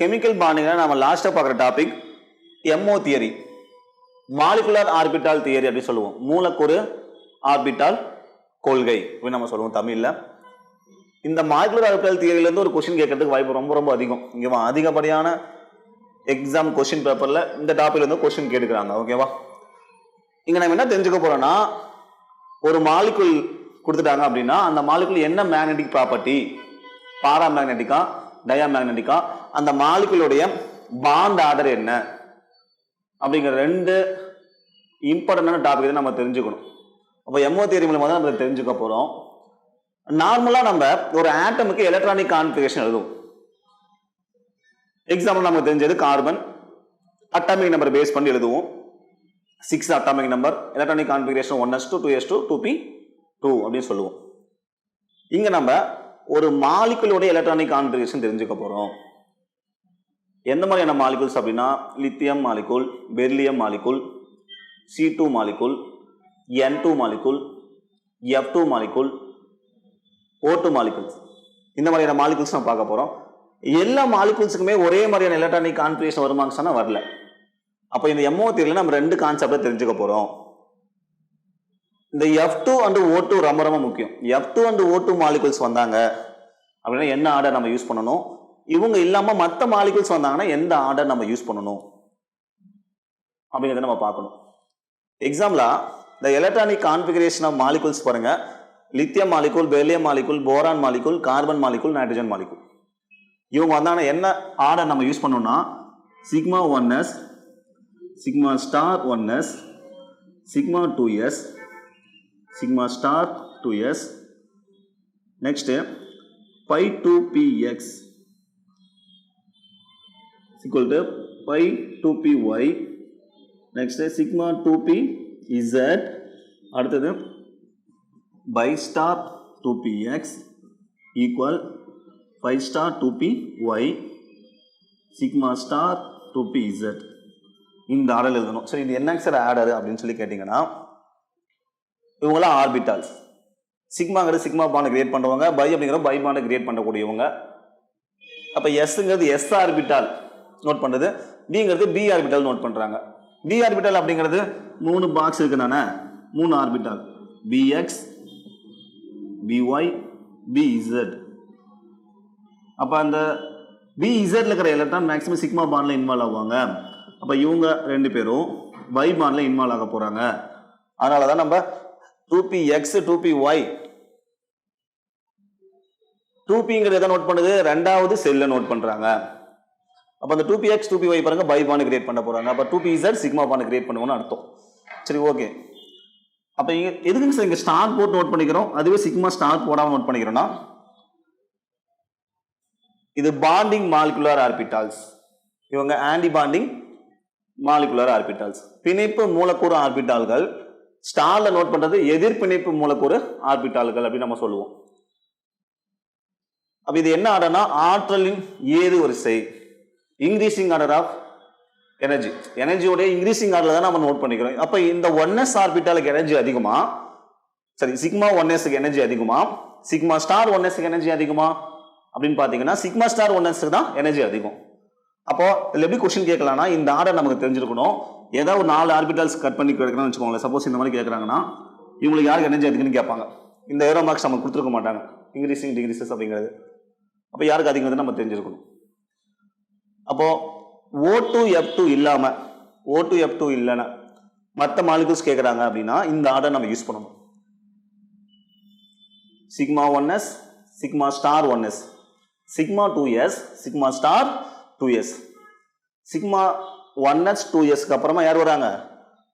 Chemical பாண்டிங்கில் நம்ம லாஸ்ட்டாக பார்க்குற topic MO theory molecular orbital theory அப்படின்னு சொல்லுவோம். மூலக்கூறு ஆர்பிட்டால் கொள்கை அப்படின்னு நம்ம சொல்லுவோம் தமிழில். இந்த மாலிகுலர் ஆர்பிட்டால் தியரியிலேருந்து ஒரு கொஷின் கேட்கறதுக்கு வாய்ப்பு ரொம்ப ரொம்ப அதிகம். இங்கேவா அதிகப்படியான எக்ஸாம் கொஷின் பேப்பரில் இந்த டாபிக்ல இருந்து கொஷின் கேட்டுக்கிறாங்க. ஓகேவா இங்கே நம்ம என்ன தெரிஞ்சுக்க போகிறோன்னா ஒரு மாலிகுல் கொடுத்துட்டாங்க அப்படின்னா அந்த மாலிகுல் என்ன மேக்னெட்டிக் ப்ராப்பர்ட்டி பாரா மேக்னெட்டிக்கா டயா மேக்னெட்டிக்கா அந்த மாலிகுலுடைய பாண்ட் ஆர்டர் என்ன? அப்படிங்கிற ரெண்டு இம்பார்ட்டண்டான டாபிக் நம்ம தெரிஞ்சுக்கணும். அப்போ எம்ஓ தேரி மூலமாக தான் நம்ம தெரிஞ்சுக்க போகிறோம் நார்மலாக நம்ம ஒரு ஆட்டமுக்கு எலக்ட்ரானிக் கான்ஃபிகேஷன் எழுதுவோம். எக்ஸாம்பிள் நமக்கு தெரிஞ்சது கார்பன் அட்டாமிக் நம்பர் பேஸ் பண்ணி எழுதுவோம். Six atomic number electronic configuration one S two two S two two P two அப்படின்னு சொல்லுவோம். இங்கே நம்ம ஒரு மாலிகுலோட எலக்ட்ரானிக் கான்ஃபிகரேஷன் தெரிஞ்சுக்க போகிறோம் எந்த மாதிரியான மாலிகுல்ஸ் அப்படின்னா lithium molecule beryllium molecule C two molecule N two molecule F two molecule O two molecules இந்த மாதிரியான மாலிகுல்ஸ் நம்ம பார்க்க போகிறோம் எல்லா மாலிகுல்ஸுக்குமே ஒரே மாதிரியான எலக்ட்ரானிக் கான்ஃபிகரேஷன் வருமான்னு சொன்னால் வரல. அப்போ இந்த எம்ஓ தியரியில் நம்ம ரெண்டு கான்செப்டை தெரிஞ்சுக்க போகிறோம் இந்த F two and O two ரொம்ப ரொம்ப முக்கியம். F two and O two molecules வந்தாங்க அப்படின்னா என்ன ஆர்டர் நம்ம யூஸ் பண்ணணும்? இவங்க இல்லாமல் மற்ற மாலிகுல்ஸ் வந்தாங்கன்னா எந்த ஆர்டர் நம்ம யூஸ் பண்ணணும்? அப்படிங்கிறத நம்ம பார்க்கணும். எக்ஸாம்பிளா இந்த எலக்ட்ரானிக் கான்ஃபிகரேஷன் ஆஃப் மாலிகுல்ஸ் பாருங்க. Lithium molecule beryllium molecule boron molecule carbon molecule nitrogen molecule இவங்க வந்தாங்கன்னா என்ன ஆர்டர் நம்ம யூஸ் பண்ணோம்னா sigma one S sigma star one S sigma two S sigma star two S next pi two P X equal to pi 2py next sigma 2p z. அடுத்தது pi star 2px equal 5 star 2py sigma star 2pz இந்த order எழுதணும். சரி இது என்ன sir order அப்படின்னு சொல்லி கேட்டிங்கன்னா இவங்களாம் ஆர்பிட்டால்ஸ் சிக்மாங்கிறது சிக்மா பாண்டை கிரியேட் பண்ணுறவங்க பை அப்படிங்கிற பை பாண்டை கிரியேட் பண்ணக்கூடியவங்க. அப்போ எஸ்ங்கிறது எஸ் ஆர்பிட்டால் நோட் பண்ணுறது பிங்கிறது பி ஆர்பிட்டால் நோட் பண்ணுறாங்க பி ஆர்பிட்டால் அப்படிங்கிறது மூணு பாக்ஸ் இருக்கு தானே மூணு ஆர்பிட்டால் பிஎக்ஸ் பிஒய் பிஇசட் அப்போ அந்த பிஇசட்ல இருக்கிற எலக்ட்ரான் மேக்ஸிமம் சிக்மா பாண்டில் இன்வால்வ் ஆகுவாங்க அப்போ இவங்க ரெண்டு பேரும் பை பாண்டில் இன்வால்வ் ஆக போகிறாங்க அதனால தான் நம்ம two P X two P Y two பிங்கிறது எதை நோட் பண்ணுது? ரெண்டாவது செல்லை நோட் பண்ணுறாங்க அப்போ அந்த two P X two P Y பாருங்க பை பானு கிரியேட் பண்ண போகிறாங்க அப்போ two P Z sigma bond create பண்ணுவோம்னு அர்த்தம். சரி ஓகே அப்போ இங்கே எதுக்குங்க சார் இங்கே ஸ்டார் போட்டு நோட் பண்ணிக்கிறோம்? அதுவே சிக்மா ஸ்டார் போடாமல் நோட் பண்ணிக்கிறோம்னா இது பாண்டிங் மாலிகுலர் ஆர்பிட்டால்ஸ் இவங்க ஆன்டி பாண்டிங் மாலிகுலர் ஆர்பிட்டால்ஸ் பிணைப்பு மூலக்கூறு ஆர்பிட்டால்கள் ஸ்டாரில் நோட் பண்ணுறது எதிர்பிணைப்பு மூலக்கூறு ஆர்பிட்டால்கள் அப்படின்னு நம்ம சொல்லுவோம். அப்போ இது என்ன ஆர்டர்னா ஆற்றலின் ஏது வரிசை இன்க்ரீசிங் ஆர்டர் ஆஃப் எனர்ஜி எனர்ஜியோடைய இன்க்ரீசிங் ஆர்டர் தான் நம்ம நோட் பண்ணிக்கிறோம். அப்போ இந்த ஒன் எஸ் ஆர்பிட்டாலுக்கு எனர்ஜி அதிகமா? சரி சிக்மா ஒன் எஸ்க்கு எனர்ஜி அதிகமா? சிக்மா ஸ்டார் ஒன் எஸ்க்கு எனர்ஜி அதிகமா? அப்படின்னு பார்த்தீங்கன்னா சிக்மா ஸ்டார் ஒன் எஸ்க்கு தான் எனர்ஜி அதிகம். அப்போ இதில் எப்படி கொஸ்டின் கேட்கலாம்னா இந்த ஆர்டர் நமக்கு தெரிஞ்சிருக்கணும். ஏதாவது ஒரு நாலு ஆர்பிட்டல்ஸ் கட் பண்ணி கேட்கணும்னு வச்சுக்கோங்களேன். சப்போஸ் இந்த மாதிரி கேட்குறாங்கன்னா இவங்களுக்கு யாருக்கு எனர்ஜி இருக்குன்னு கேட்பாங்க. இந்த ஏரோ மார்க்ஸ் நமக்கு கொடுத்துருக்க மாட்டாங்க. இன்க்ரீஸிங் டிகிரிசஸ் அப்படிங்கிறது. அப்போ யாருக்கு அதிகம் நம்ம தெரிஞ்சிருக்கணும். அப்போது ஓ டூ எஃப் டூ இல்லாமல் ஓ டூ எஃப் டூ இல்லைன்னா மற்ற மாலிகூல்ஸ் கேட்குறாங்க அப்படின்னா இந்த ஆர்டர் நம்ம யூஸ் பண்ணணும். Sigma one s sigma star one s sigma two s sigma star two s sigma one x two எஸ்க்கு அப்புறமா யார் வராங்க?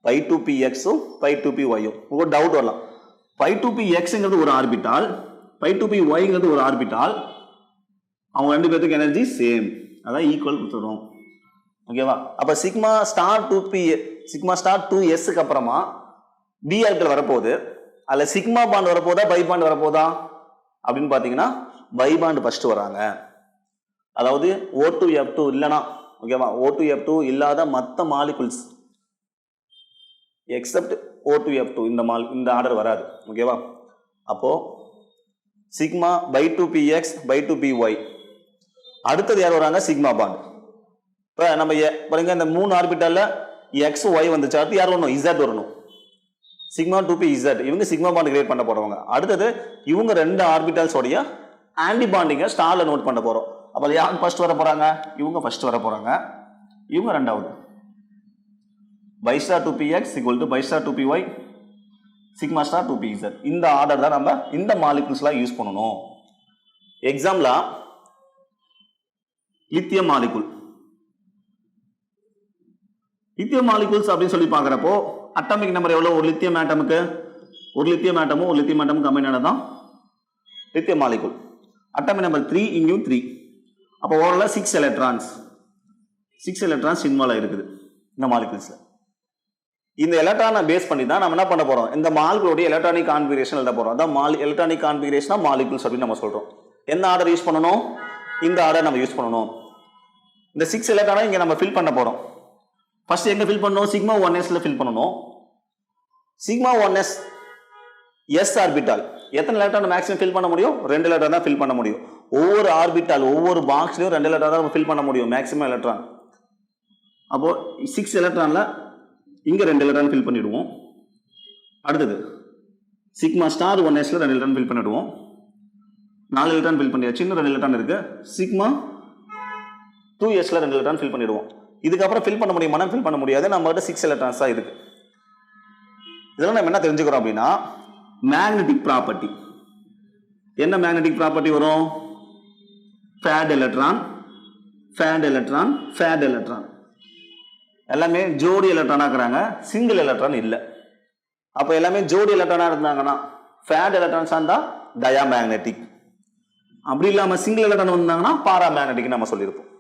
பை டூ பி எக்ஸும் பை டூ பி ஒய்யும் ஒரு டவுட் வரலாம். பை டூ பி எக்ஸுங்கிறது ஒரு ஆர்பிட்டால் பை டூ பி ஒய்ங்கிறது ஒரு ஆர்பிட்டால் அவங்க ரெண்டு பேர்த்துக்கு எனர்ஜி சேம் அதான் ஈக்குவல் கொடுத்துடும் ஓகேவா அப்போ sigma star two P sigma star two எஸ்க்கு அப்புறமா பி ஆர்பிட்டல் வரப்போகுது. அதில் சிக்மா பாண்ட் வரப்போதா பை பாண்ட் வரப்போதா அப்படின்னு பார்த்தீங்கன்னா பை பாண்ட் ஃபஸ்ட்டு வராங்க. அதாவது ஓ டூ எஃப் டூ இல்லைனா ஓகேவா ஓ டூ எஃப் டூ இல்லாத மற்ற molecules except O two F two இந்த மால் இந்த ஆர்டர் வராது. ஓகேவா அப்போது sigma pi two P X pi two P Y அடுத்தது யார் வராங்க? சிக்மா பாண்ட் இப்போ நம்ம பாருங்க இந்த மூணு ஆர்பிட்டலில் எக்ஸ் ஒய் வந்துச்சு. அடுத்து யார் வரணும்? இசட் வரணும். சிக்மா டூ பி இசட் இவங்க சிக்மா பாண்ட் கிரியேட் பண்ண போகிறவங்க அடுத்தது இவங்க ரெண்டு ஆர்பிட்டல்ஸோடைய ஆன்டி பாண்டிங்கை ஸ்டாரில் நோட் பண்ண போகிறோம் அப்போ யார் ஃபர்ஸ்ட் வர போகிறாங்க இவங்க ஃபர்ஸ்ட் வர போகிறாங்க இவங்க ரெண்டாவது. Pi star two P X equal to pi star two P Y sigma star two P Z இந்த ஆர்டர் தான் நம்ம இந்த மாலிகுல்ஸ்லாம் யூஸ் பண்ணணும். எக்ஸாம்பிளா லித்தியம் மாலிகுல் லித்தியம் மாலிகுல்ஸ் அப்படின்னு சொல்லி பார்க்குறப்போ அட்டாமிக் நம்பர் எவ்வளோ ஒரு லித்தியம் ஆட்டமுக்கு ஒரு லித்தியம் ஆட்டமும் ஒரு லித்தியம் ஆட்டமும் கம்பைன் தான் lithium molecule atomic number three இங்கேயும் த்ரீ அப்போ ஓவராலாக six electrons six electrons involve இருக்குது இந்த மாலிகுல்ஸில் இந்த எலக்ட்ரானை பேஸ் பண்ணி தான் நம்ம என்ன பண்ண போகிறோம் இந்த மால்களுடைய எலக்ட்ரானிக் கான்பிகரேஷன் எழுத போகிறோம் அதான் மால் எலக்ட்ரானிக் கான்பிகரேஷனா மாலிகுல்ஸ் அப்படின்னு நம்ம சொல்கிறோம் என்ன ஆர்டர் யூஸ் பண்ணணும்? இந்த ஆர்டர் நம்ம யூஸ் பண்ணணும். இந்த சிக்ஸ் எலக்ட்ரானை இங்கே நம்ம ஃபில் பண்ண போகிறோம் ஃபர்ஸ்ட் எங்கே ஃபில் பண்ணணும்? சிக்மா ஒன் எஸ்ல ஃபில் பண்ணணும். Sigma one S S orbital எத்தனை எலக்ட்ரான் மேக்ஸிமம் ஃபில் பண்ண முடியும்? ரெண்டு எலக்ட்ரான் தான் ஃபில் பண்ண முடியும். ஒவ்வொரு ஆர்பிட்டால் ஒவ்வொரு பாக்ஸ்லையும் ரெண்டு எலக்ட்ரான் தான் நம்ம ஃபில் பண்ண முடியும் மேக்ஸிமம் எலக்ட்ரான் அப்போது சிக்ஸ் எலக்ட்ரானில் இங்கே ரெண்டு எலக்ட்ரான் ஃபில் பண்ணிவிடுவோம் அடுத்தது சிக்மா ஸ்டார் ஒன் எஸ்ல ரெண்டு எலக்ட்ரான் ஃபில் பண்ணிவிடுவோம் நாலு எலக்ட்ரான் ஃபில் பண்ணியாச்சு இன்னும் ரெண்டு எலக்ட்ரான் இருக்குது சிக்மா டூ எஸ்ல ரெண்டு எலக்ட்ரான் ஃபில் பண்ணிவிடுவோம் இதுக்கப்புறம் ஃபில் பண்ண முடியுமானா ஃபில் பண்ண முடியாது. நம்மகிட்ட சிக்ஸ் எலக்ட்ரான்ஸாக இருக்குது இதெல்லாம் நம்ம என்ன தெரிஞ்சுக்கிறோம் அப்படின்னா மேக்னெட்டிக் ப்ராப்பர்ட்டி என்ன மேக்னெட்டிக் ப்ராப்பர்ட்டி வரும்? Paired electron paired electron paired electron எல்லாமே ஜோடி எலக்ட்ரானா இருக்கிறாங்க சிங்கிள் எலக்ட்ரான் இல்லை. அப்போ எல்லாமே ஜோடி எலக்ட்ரானாக இருந்தாங்கன்னா ஃபேட் எலக்ட்ரான்ஸாக இருந்தால் டயா மேக்னெட்டிக் அப்படி இல்லாமல் சிங்கிள் எலக்ட்ரான் வந்தாங்கன்னா பாரா மேக்னெட்டிக் நம்ம சொல்லியிருப்போம்.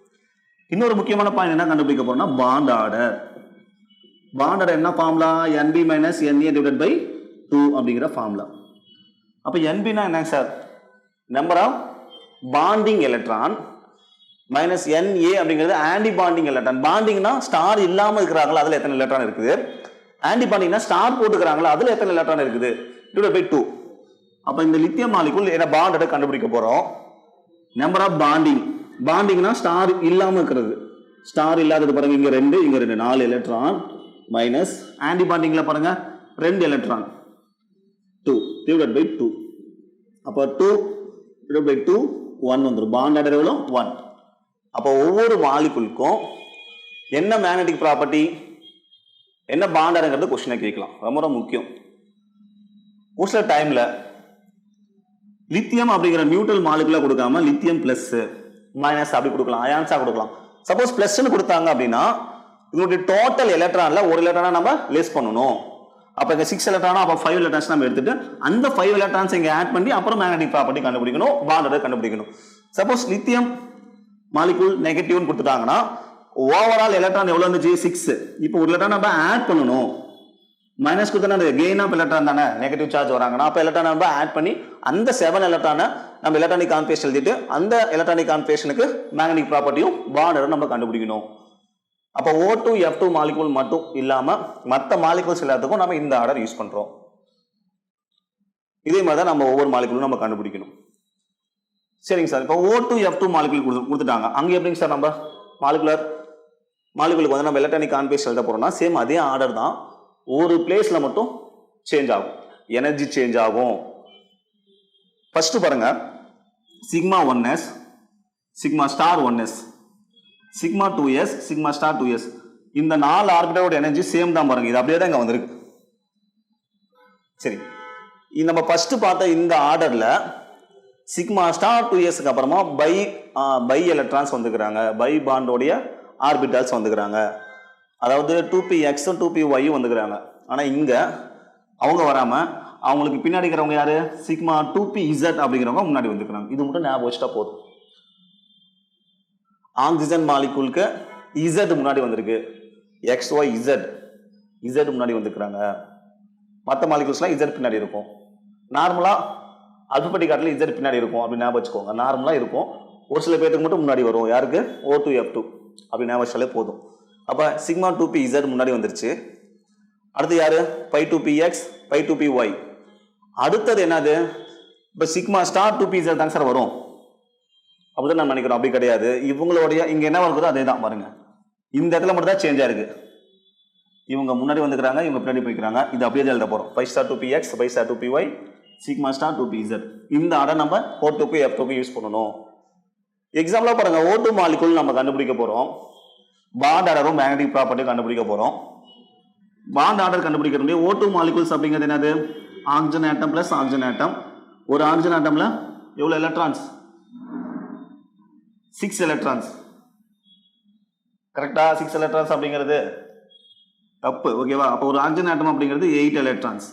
இன்னொரு முக்கியமான பாயிண்ட் என்ன கண்டுபிடிக்க போறோம்னா பாண்ட் ஆர்டர் பாண்ட் ஆர்டர் என்ன? Formula NB minus NA divide by two அப்படிங்கிற ஃபார்முலா அப்போ என்பினா என்னங்க sir number of bonding electron minus NA அப்படிங்கிறது ஆன்டி பாண்டிங் எலக்ட்ரான் பாண்டிங்னா ஸ்டார் இல்லாமல் இருக்கிறாங்களா அதில் எத்தனை எலக்ட்ரான் இருக்குது? ஆன்டி பாண்டிங்னா ஸ்டார் போட்டுக்கிறாங்களா அதில் எத்தனை எலக்ட்ரான் இருக்குது? டிவைட் பை டூ அப்போ இந்த லித்தியம் மாலிகுல் என்ன பாண்டை கண்டுபிடிக்க போகிறோம் நம்பர் ஆஃப் பாண்டிங் பாண்டிங்னா ஸ்டார் இல்லாமல் இருக்கிறது. ஸ்டார் இல்லாதது பாருங்க இங்கே ரெண்டு இங்கே ரெண்டு. நாலு எலக்ட்ரான் மைனஸ் ஆன்டி பாண்டிங்கில் பாருங்கள் ரெண்டு எலக்ட்ரான் டிவைட் பை டூ அப்போ two divide by two one வந்துடும் பாண்ட் ஆர்டர் எவ்வளோ ஒன் அப்போ ஒவ்வொரு மாலிகுலுக்கும் என்ன மேக்னட்டிக் ப்ராப்பர்ட்டி என்ன பாண்டருங்கிறது கொஸ்டினை கேட்கலாம். ரொம்ப ரொம்ப முக்கியம். ஒரு சில டைமில் லித்தியம் அப்படிங்கிற நியூட்ரல் மாலிகுலாக கொடுக்காம லித்தியம் ப்ளஸ் மைனஸ் அப்படி கொடுக்கலாம். அயான்ஸாக கொடுக்கலாம். சப்போஸ் ப்ளஸ்ன்னு கொடுத்தாங்க அப்படின்னா இதனுடைய டோட்டல் எலக்ட்ரானில் ஒரு எலக்ட்ரானை நம்ம லெஸ் பண்ணணும். அப்போ இங்கே சிக்ஸ் எலக்ட்ரானா அப்போ ஃபைவ் எலக்ட்ரான்ஸ் நம்ம எடுத்துட்டு அந்த ஃபைவ் எலக்ட்ரான்ஸ் இங்கே ஆட் பண்ணி அப்புறம் மேக்னெட்டிக் ப்ராப்பர்ட்டி கண்டுபிடிக்கணும் பாண்டரை கண்டுபிடிக்கணும். சப்போஸ் லித்தியம் மாலிகூல் நெகட்டிவ்னு கொடுத்துட்டாங்கன்னா ஓவரால் எலக்ட்ரான் எவ்வளோ இருந்துச்சு? சிக்ஸ் இப்போ ஒரு எலக்ட்ரான் நம்ம ஆட் பண்ணணும். மைனஸ் கொடுத்தா அந்த கெயின் ஆஃப் எலக்ட்ரான் தானே? நெகட்டிவ் சார்ஜ் வராங்கன்னா அப்போ எலக்ட்ரான் நம்ம ஆட் பண்ணி அந்த செவன் எலக்ட்ரானை நம்ம எலக்ட்ரானிக் கான்ஃபேஷன் எழுதிட்டு அந்த எலக்ட்ரானிக் கான்ஃபேஷனுக்கு மேக்னெட்டிக் ப்ராப்பர்ட்டியும் பாண்டரும் நம்ம கண்டுபிடிக்கணும். அப்போ O two F two molecule மட்டும் இல்லாமல் மற்ற மாலிகூல்ஸ் எல்லாத்துக்கும் நம்ம இந்த ஆர்டர் யூஸ் பண்ணுறோம் இதே மாதிரி தான் நம்ம ஒவ்வொரு மாலிகூலும் நம்ம கண்டுபிடிக்கணும். சரிங்க சார் இப்போ O two F two molecule கொடுத்துட்டாங்க. அங்கே எப்படிங்க சார் நம்ம? மாலிகுலர் மாலிகுலுக்கு வந்து நம்ம எலக்ட்ரானிக் கான்ஃபேஸ் எழுத போகிறோம்னா சேம் அதே ஆர்டர் தான் ஒரு பிளேஸில் மட்டும் சேஞ்ச் ஆகும். எனர்ஜி சேஞ்ச் ஆகும். ஃபஸ்ட்டு பாருங்கள் sigma one S sigma star one S sigma two S sigma star two S இந்த நாலு ஆர்பிட்டரோட எனர்ஜி சேம் தான் பாருங்க. இது அப்படியே தான் இங்கே வந்திருக்கு. சரி. இது நம்ம ஃபர்ஸ்ட் பார்த்த இந்த ஆர்டரில் சிக்மா ஸ்டார் டூ இயர்ஸ்க்கு அப்புறமா பை பை எலக்ட்ரான்ஸ் வந்துக்கிறாங்க பை பாண்டோடைய ஆர்பிட்டல்ஸ் வந்துக்கிறாங்க அதாவது டூ பி எக்ஸும் டூ பி ஒய்யும் வந்துக்கிறாங்க ஆனால் இங்கே அவங்க வராமல் அவங்களுக்கு பின்னாடி இருக்கிறவங்க யார்? சிக்மா டூ பி இசட் அப்படிங்கிறவங்க முன்னாடி வந்துக்கிறாங்க இது மட்டும் ஞாபகம் வச்சுட்டா போதும். ஆக்சிஜன் மாலிகூலுக்கு இசட் முன்னாடி வந்திருக்கு. எக்ஸ் ஒய் இசட் இசட் முன்னாடி வந்துருக்குறாங்க. மற்ற மாலிகூல்ஸ்லாம் இசட் பின்னாடி இருக்கும். நார்மலாக அல்பபெட்டிக் காட்டில் இசட் பின்னாடி இருக்கும். அப்படின்னு ஞாபகம் வச்சுக்கோங்க. நார்மலாக இருக்கும். ஒரு சில பேருக்கு மட்டும் முன்னாடி வரும். யாருக்கு? ஓ டூ எஃப் டூ அப்படி ஞாபகம் வச்சாலே போதும். அப்போ சிக்மா டூ பி இசட் முன்னாடி வந்துருச்சு. அடுத்து யார்? Pi two P X pi two P Y அடுத்தது என்னது? இப்போ sigma star two P Z தாங்க சார் வரும். அப்படிதான் நான் நினைக்கிறோம் அப்படி கிடையாது. இவங்களுடைய இங்க என்ன வருதோ அதே தான் பாருங்க. இந்த இடத்துல மட்டும் தான் சேஞ்ச் ஆயிருக்கு இவங்க முன்னாடி வந்துக்கிறாங்க இவங்க பின்னாடி போய்க்கிறாங்க. இது அப்படியே தான் எழுத போகிறோம் pi star two P X pi star two P Y sigma star two P Z இந்த ஆர்டர் நம்ம ஓ டூக்கு எஃப் டூக்கு யூஸ் பண்ணணும். எக்ஸாம்பிளாக பாருங்க. ஓ டூ மாலிகுல் நம்ம கண்டுபிடிக்க போகிறோம் பாண்ட் ஆர்டரும் மேக்னட்டிக் ப்ராப்பர்ட்டியும் கண்டுபிடிக்க போகிறோம் பாண்ட் ஆர்டர் கண்டுபிடிக்கிறது ஓ டூ மாலிகுல்ஸ் அப்படிங்கிறது என்னது? Oxygen atom plus oxygen atom ஒரு ஆக்சிஜன் ஆட்டமில் எவ்வளோ எலக்ட்ரான்ஸ் சிக்ஸ் எலக்ட்ரான்ஸ் கரெக்டா சிக்ஸ் எலக்ட்ரான்ஸ் அப்படிங்கிறது தப்பு. ஓகேவா அப்போ ஒரு ஆக்சிஜன் ஆட்டம் அப்படிங்கிறது எயிட் எலக்ட்ரான்ஸ்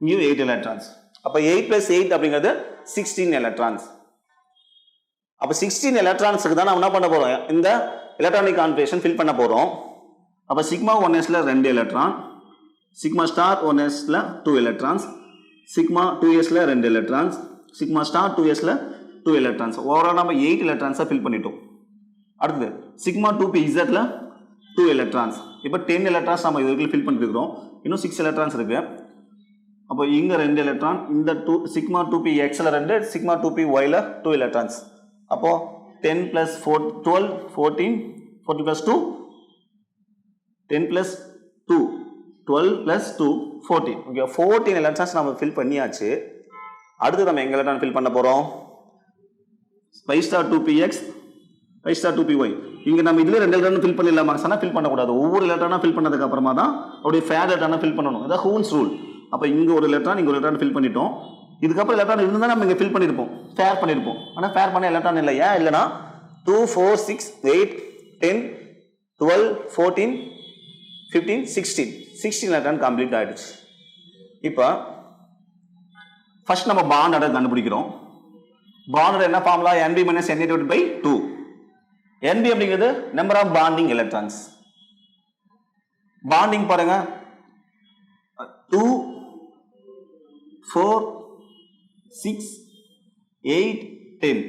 இங்கேயும் எயிட் எலக்ட்ரான்ஸ் அப்போ எயிட் பிளஸ் எயிட் அப்படிங்கிறது சிக்ஸ்டீன் எலக்ட்ரான்ஸ் அப்போ சிக்ஸ்டீன் எலக்ட்ரான்ஸுக்கு தான் நம்ம என்ன பண்ண போகிறோம் இந்த எலக்ட்ரானிக் கான்ஃபிகரேஷன் ஃபில் பண்ண போகிறோம் அப்போ சிக்மா ஒன் எஸ்ல ரெண்டு எலக்ட்ரான் சிக்மா ஸ்டார் ஒன் எஸ்ல டூ எலக்ட்ரான்ஸ் சிக்மா டூ எஸ்ல ரெண்டு எலக்ட்ரான்ஸ் சிக்மா ஸ்டார் டூ எஸ்ல டூ எலக்ட்ரான்ஸ் ஓவரால் நம்ம எயிட் எலக்ட்ரான்ஸாக ஃபில் பண்ணிட்டோம். அடுத்தது சிக்மா டூ பி இசட்டில் டூ எலக்ட்ரான்ஸ் இப்போ டென் எலக்ட்ரான்ஸ் நம்ம இதுக்குள்ள ஃபில் பண்ணிருக்கிறோம் இன்னும் சிக்ஸ் எலக்ட்ரான்ஸ் இருக்குது அப்போ இங்கே ரெண்டு எலக்ட்ரான் இந்த டூ சிக்மா டூ பி எக்ஸில் ரெண்டு சிக்மா டூ பி ஒயில் டூ எலக்ட்ரான்ஸ் அப்போது ten plus four twelve fourteen forty plus two ten plus two twelve plus two fourteen okay fourteen electrons நம்ம ஃபில் பண்ணியாச்சு. அடுத்து நம்ம எங்கே எலக்ட்ரான் ஃபில் பண்ண போகிறோம் pi star two P X pi star two P Y இங்கே நம்ம இதில் ரெண்டு எலக்ட்ரான் ஃபில் பண்ணிடலாமா? சொன்னால் ஃபில் பண்ணக்கூடாது. ஒவ்வொரு எலக்ட்ரானாக ஃபில் பண்ணதுக்கு அப்புறமா தான் அப்படியே ஃபேர் எலக்ட்ரானாக ஃபில் பண்ணணும். அதான் ஹூன்ஸ் ரூல் அப்போ இங்கே ஒரு எலக்ட்ரான் இங்கே ஒரு எலக்ட்ரான் ஃபில் பண்ணிட்டோம். இதுக்கப்புறம் எலக்ட்ரான் இருந்தால் நம்ம இங்கே ஃபில் பண்ணியிருப்போம் ஃபேர் பண்ணியிருப்போம் ஆனால் ஃபேர் பண்ண எலக்ட்ரான் இல்லை ஏன் இல்லைனா two four six eight ten twelve fourteen fifteen sixteen sixteen electron complete ஆகிடுச்சு இப்போ ஃபர்ஸ்ட் நம்ம பாண்ட் அடர் கண்டுபிடிக்கிறோம். பாண்ட் என்ன formula NB minus N divide by two NB அப்படிங்கிறது number of bonding electrons bonding பாருங்க. Two four six eight ten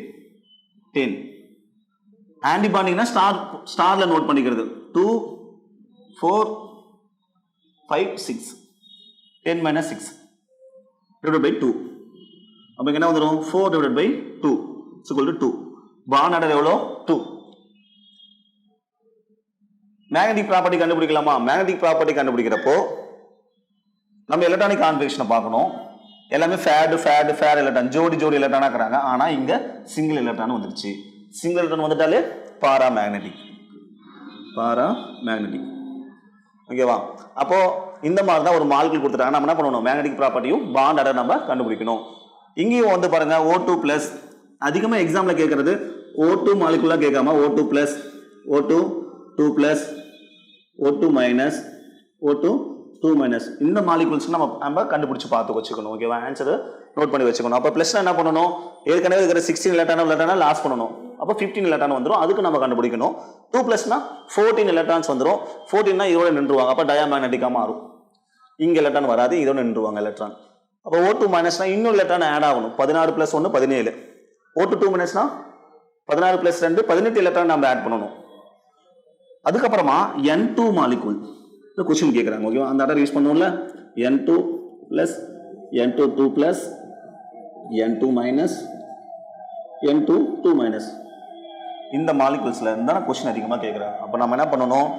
ten anti பாண்டிங்னா star ஸ்டாரில் note பண்ணிக்கிறது. Two four five six ten minus six divide by two அப்போ என்ன வந்துடும் four divide by two equal to two bond order எவ்வளோ? Two magnetic property கண்டுபிடிக்கலாமா? Magnetic property கண்டுபிடிக்கிறப்போ நம்ம electronic கான்ஃபிகேஷனை பார்க்கணும். எல்லாமே ஃபேடு ஃபேடு ஃபேர் எலக்ட்ரான் ஜோடி ஜோடி எலக்ட்ரானாக இருக்கிறாங்க. ஆனால் இங்கே சிங்கிள் எலக்ட்ரான் வந்துருச்சு. சிங்கிள் எலக்ட்ரான் வந்துட்டாலே பாரா மேக்னட்டிக் பாரா மேக்னட்டிக் ஓகேவா அப்போ இந்த மாதிரி தான் ஒரு மால்கள் கொடுத்துட்டாங்க. நம்ம என்ன பண்ணணும்? மேக்னட்டிக் ப்ராப்பர்ட்டியும் பாண்ட் அடர் நம்ம கண்டுபிடிக்கணும். இங்கேயும் வந்து பாருங்க ஓ டூ பிளஸ் அதிகமாக எக்ஸாமில் கேட்கறது ஓ டூ மாலிகுலாக கேட்காம O two plus O two two plus O two minus O two two minus இந்த மாலிகுல்ஸ் நம்ம நம்ம கண்டுபிடிச்சி பார்த்து வச்சுக்கணும் ஓகேவா ஆன்சர் நோட் பண்ணி வச்சுக்கணும். அப்போ ப்ளஸ் என்ன பண்ணணும்? ஏற்கனவே இருக்கிற சிக்ஸ்டீன் இலட்டான இலட்டான லாஸ் பண்ணணும். அப்போ ஃபிஃப்டீன் இலட்டான வந்துடும் அதுக்கு நம்ம கண்டுபிடிக்கணும். டூ ப்ளஸ்னா ஃபோர்டீன் எலக்ட்ரான்ஸ் வந்துடும் ஃபோர்டீன்னா இதோட நின்றுவாங்க அப்போ டயாமேக்னட்டிக்காக மாறும். இங்கே எலக்ட்ரான் வராது இதோட நின்றுவாங்க எலக்ட்ரான் அப்போ ஓ டூ மைனஸ்னா இன்னும் எலக்ட்ரான் ஆட் ஆகணும். பதினாறு ப்ளஸ் ஒன்று பதினேழு. ஓ டூ டூ மைனஸ்னா பதினாறு ப்ளஸ் ரெண்டு பதினெட்டு லெட்டர் நம்ம ஆட் பண்ணணும். அதுக்கப்புறமா என் டூ மாலிகுல் இந்த கொஸ்டின் கேட்குறாங்க ஓகேவா அந்த ஆர்டர் யூஸ் பண்ணுவோம்ல. N two plus N two two plus N two minus N two two minus இந்த மாலிகுல்ஸில் இருந்தால் கொஸ்டின் அதிகமாக கேட்குறாங்க அப்போ நம்ம என்ன பண்ணணும்?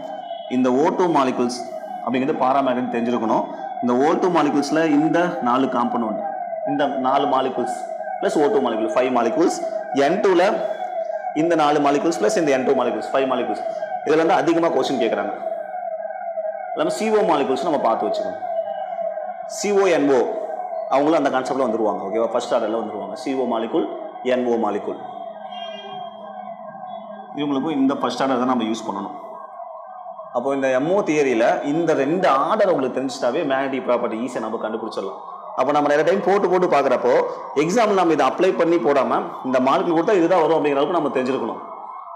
இந்த ஓ டூ மாலிகுல்ஸ் அப்படிங்கிறது பாராமேக்னட் தெரிஞ்சிருக்கணும். இந்த ஓ டூ மாலிகுல்ஸில் இந்த நாலு காம்பனோன் இந்த நாலு molecules plus O two molecule five molecules N டூவில் இந்த நாலு மாலிகுல்ஸ் ப்ளஸ் இந்த N two molecules five molecules இதில் வந்து அதிகமாக கொஸ்டின் கேட்குறாங்க இல்லாமல் சிஓ மாலிகுல்ஸ் நம்ம பார்த்து வச்சுக்கணும். சிஓஎன்ஓ அவங்களும் அந்த கான்செப்டில் வந்துருவாங்க ஓகேவா ஃபர்ஸ்ட் ஆர்டரில் வந்துருவாங்க. சிஓ மாலிகுல் என்ஓ மாலிகுல் இவங்களுக்கும் இந்த ஃபர்ஸ்ட் ஆர்டர் தான் நம்ம யூஸ் பண்ணணும். அப்போ இந்த எம்ஓ தியரியில் இந்த ரெண்டு ஆர்டர் உங்களுக்கு தெரிஞ்சிட்டாவே மேக்னடிக் ப்ராப்பர்ட்டி ஈஸியாக நம்ம கண்டுபிடிச்சிடலாம். அப்போ நம்ம நிறைய டைம் போட்டு போட்டு பார்க்குறப்போ எக்ஸாம் நம்ம இதை அப்ளை பண்ணி போடாமல் இந்த மார்க்கு கொடுத்தா இதுதான் வரும் அப்படிங்கிற அளவுக்கு நம்ம தெரிஞ்சிருக்கணும்.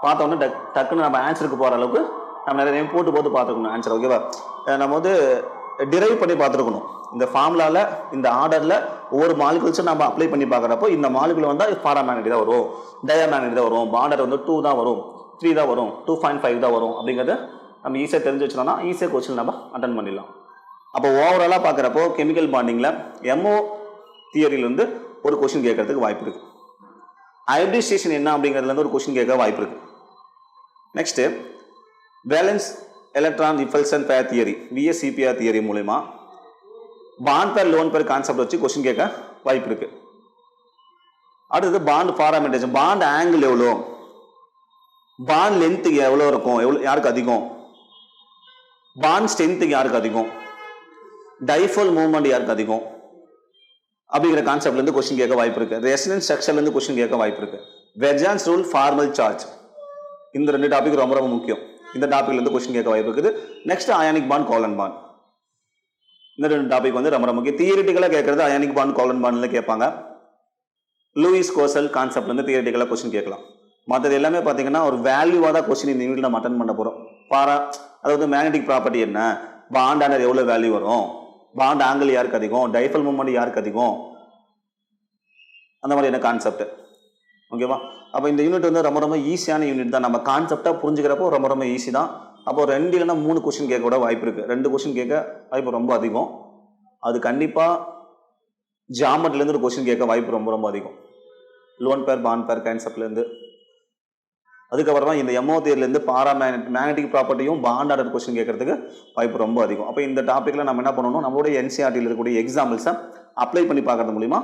பார்த்தோன்னே டக் டக்குன்னு நம்ம ஆன்சருக்கு போகிற அளவுக்கு நம்ம நிறைய டைம் போட்டு போட்டு பார்த்துக்கணும் ஆன்சர் ஓகேவா நம்ம வந்து டிரைவ் பண்ணி பார்த்துருக்கணும். இந்த ஃபார்முலாவில் இந்த ஆர்டரில் ஒவ்வொரு மாலிகுல்ஸும் நம்ம அப்ளை பண்ணி பார்க்குறப்போ இந்த மாலிகுல் வந்தால் பாராமேக்னெட் தான் வரும். டயாமேக்னெட் தான் வரும். பார்டர் வந்து டூ தான் வரும். த்ரீ தான் வரும். டூ பாயிண்ட் ஃபைவ் தான் வரும் அப்படிங்கிறத நம்ம ஈஸியாக தெரிஞ்சு வச்சோம்னா ஈஸியாக கொஸ்டின் நம்ம அட்டன் பண்ணிடலாம். அப்போ ஓவராலாக பார்க்குறப்போ கெமிக்கல் பாண்டிங்கில் எம்ஓ தியரியிலேருந்து ஒரு கொஸ்டின் கேட்கறதுக்கு வாய்ப்பு இருக்குது ஹைப்ரிடைசேஷன் என்ன அப்படிங்கிறதுலேருந்து ஒரு கொஸ்டின் கேட்க வாய்ப்பு இருக்குது next valence electron repulsion pair theory VSEPR theory மூலயமா bond pair lone pair concept வச்சு கொஸ்டின் கேட்க வாய்ப்பு இருக்குது அடுத்தது பாண்ட் ஃபாராமெண்டேஷன் பாண்ட் ஆங்கிள் எவ்வளோ? பாண்ட் லென்த்து எவ்வளோ இருக்கும்? எவ்வளோ யாருக்கு அதிகம்? பாண்ட் ஸ்ட்ரென்த்து யாருக்கு அதிகம்? டைஃபோல் மூவ்மெண்ட் யாருக்கு அதிகம்? அப்படிங்கிற கான்செப்ட்ல இருந்து கொஸ்டின் கேட்க வாய்ப்பு இருக்கு. ரெசிடென்ட் ஸ்ட்ரக்சர்ல இருந்து கொஸ்டின் கேட்க வாய்ப்பு இருக்கு. வெஜான்ஸ் ரூல் ஃபார்மல் சார்ஜ் இந்த ரெண்டு டாபிக் ரொம்ப ரொம்ப முக்கியம். இந்த டாபிக்ல இருந்து கொஸ்டின் கேட்க வாய்ப்பு இருக்குது. நெக்ஸ்ட் அயானிக் பாண்ட் காலன் பான் இந்த ரெண்டு டாபிக் வந்து ரொம்ப ரொம்ப முக்கியம். தியரிட்டிக்கலாக கேட்கறது அயானிக் பாண்ட் காலன் பான்ல கேட்பாங்க. லூயிஸ் கோசல் கான்செப்ட்ல இருந்து தியரிட்டிக்கலாக கொஸ்டின் கேட்கலாம். மற்றது எல்லாமே பார்த்தீங்கன்னா ஒரு வேல்யூவாக தான் கொஸ்டின் இந்த யூனிட் நம்ம அட்டன் பண்ண போகிறோம் பாரா அதாவது மேக்னெட்டிக் ப்ராப்பர்ட்டி என்ன? பாண்ட் ஆனர் எவ்வளோ வேல்யூ வரும்? பாண்ட் ஆங்கிள் யாருக்கு அதிகம்? டைஃபல் மூமெண்ட் யாருக்கு அதிகம்? அந்த மாதிரியான கான்செப்ட் ஓகேவா அப்போ இந்த யூனிட் வந்து ரொம்ப ரொம்ப ஈஸியான யூனிட் தான். நம்ம கான்செப்டாக புரிஞ்சுக்கிறப்போ ரொம்ப ரொம்ப ஈஸி தான். அப்போ ரெண்டு இல்லைன்னா மூணு கொஷின் கேட்க கூட வாய்ப்பு இருக்குது ரெண்டு கொஷின் கேட்க வாய்ப்பு ரொம்ப அதிகம். அது கண்டிப்பாக ஜாமெட்லேருந்து ஒரு கொஷின் கேட்க வாய்ப்பு ரொம்ப ரொம்ப அதிகம். லோன் பேர் பாண்ட் பேர் கான்செப்ட்லேருந்து அதுக்கப்புறமா இந்த எம்ஓ தேர்லேருந்து பாரா மேக்னெட் மேக்னெட்டிக் ப்ராப்பர்ட்டியும் பாண்ட் ஆர்டர் கொஸ்டின் கேட்கறதுக்கு வாய்ப்பு ரொம்ப அதிகம். அப்போ இந்த டாப்பிக்கில் நம்ம என்ன பண்ணணும்? நம்மளுடைய என்சிஆர்டியில் இருக்கக்கூடிய எக்ஸாம்பிள்ஸை அப்ளை பண்ணி பார்க்கறது மூலிமா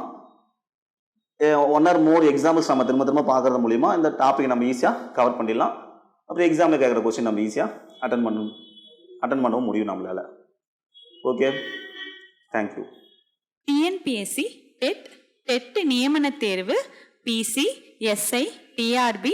ஒன் ஆர் மோர் எக்ஸாம்பிள்ஸ் நம்ம திரும்ப திரும்ப பார்க்கறது மூலிமா இந்த டாப்பிக் நம்ம ஈஸியாக கவர் பண்ணிடலாம். அப்புறம் எக்ஸாமில் கேட்குற கொஸ்டின் நம்ம ஈஸியாக அட்டன் பண்ண அட்டன் பண்ணவும் முடியும் நம்மளால். Okay thank you TNPSC TET TET நியமன தேர்வு PC SI TRB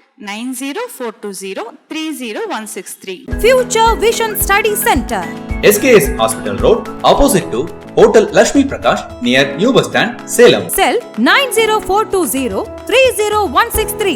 9040-30163. Future Vision Study Center. SKS Hospital Road, opposite to Hotel Lakshmi Prakash, near New Bus Stand, Salem. Cell 90420-30163.